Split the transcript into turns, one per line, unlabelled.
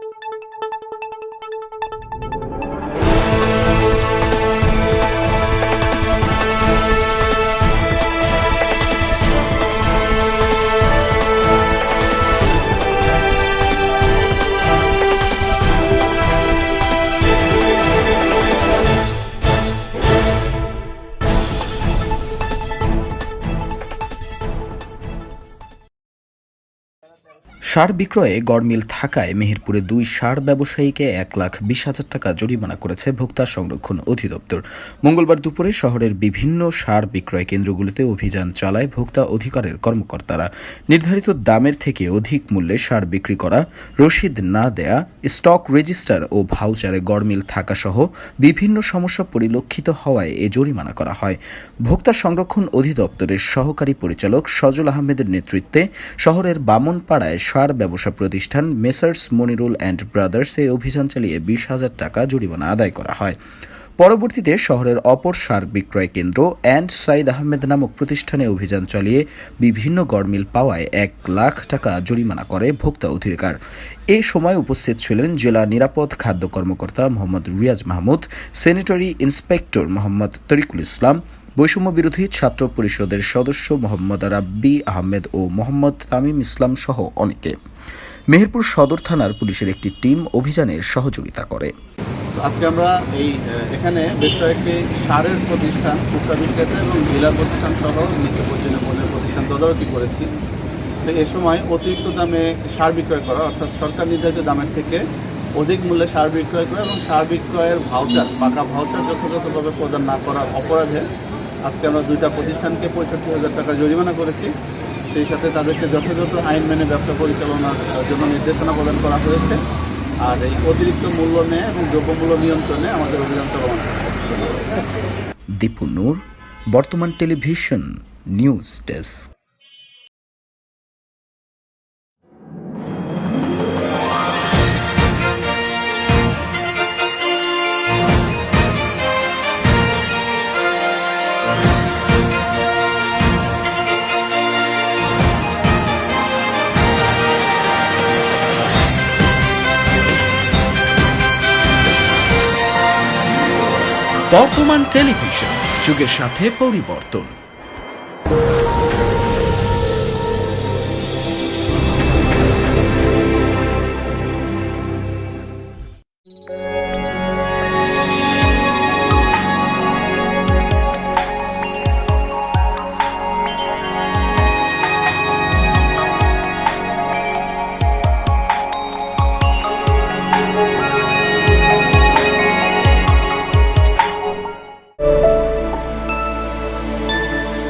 Thank you. সার বিক্রয়ে গড়মিল থাকায় মেহেরপুরে দুই সার ব্যবসায়ীকে এক লাখ বিশ হাজার টাকা জরিমানা করেছে ভোক্তা সংরক্ষণ অধিদপ্তর। মঙ্গলবার দুপুরে শহরের বিভিন্ন সার বিক্রয় কেন্দ্রগুলোতে অভিযান চালায় ভোক্তা অধিকারের কর্মকর্তারা। নির্ধারিত দামের থেকে অধিক মূল্যে সার বিক্রি করা, রসিদ না দেয়া, স্টক রেজিস্টার ও ভাউচারে গড়মিল থাকা সহ বিভিন্ন সমস্যা পরিলক্ষিত হওয়ায় এ জরিমানা করা হয়। ভোক্তা সংরক্ষণ অধিদপ্তরের সহকারী পরিচালক সজল আহমেদের নেতৃত্বে শহরের বামনপাড়ায় সার ব্যবসা প্রতিষ্ঠান মেসার্স, মনিরুল অ্যান্ড ব্রাদার্স এ অভিযান চালিয়ে বিশ হাজার টাকা জরিমানা আদায় করা হয়। পরবর্তীতে শহরের অপর সার বিক্রয় কেন্দ্র অ্যান্ড সাইদ আহমেদ নামক প্রতিষ্ঠানে অভিযান চালিয়ে বিভিন্ন গড়মিল পাওয়ায় এক লাখ টাকা জরিমানা করে ভোক্তা অধিকার। এ সময় উপস্থিত ছিলেন জেলা নিরাপদ খাদ্য কর্মকর্তা মোহাম্মদ রিয়াজ মাহমুদ স্যানিটারি ইন্সপেক্টর মোহাম্মদ তরিকুল ইসলাম বৈষম্য বিরোধী ছাত্র পরিষদের সদস্য মোহাম্মদ রাব্বি আহমেদ ও মোহাম্মদ তামিম ইসলাম সহ অনেকে। মেহেরপুর সদর থানার পুলিশের একটি টিম অভিযানে সহযোগিতা করে।
আজকে আমরা এই এখানে বেশ কয়েকটি সারের প্রতিষ্ঠান খুচরা বিক্রেতা এবং জেলা প্রতিষ্ঠান সহ নিত্য প্রয়োজনীয় পণ্যের প্রতিষ্ঠান তদারকি করেছি। তো এ সময় অতিরিক্ত দামে সার বিক্রয় করা, অর্থাৎ সরকার নির্ধারিত দামের থেকে অধিক মূল্যে সার বিক্রয় করা এবং সার বিক্রয়ের ভাউচার পাকা ভাউচার যথাযথভাবে প্রদান না করার অপরাধে আজকে আমরা দুইটা প্রতিষ্ঠানকে পঁয়ষট্টি হাজার টাকা জরিমানা করেছি। সেই সাথে তাদেরকে যথাযথ আইন মেনে ব্যবসা পরিচালনার জন্য নির্দেশনা প্রদান করা হয়েছে। আর এই অতিরিক্ত মূল্য নেয় এবং দ্রব্যমূল্য নিয়ন্ত্রণে আমাদের অভিযান চলমান।
Dipu Nur, Bartaman television news desk. Bartaman television যুগের সাথে পরিবর্তন।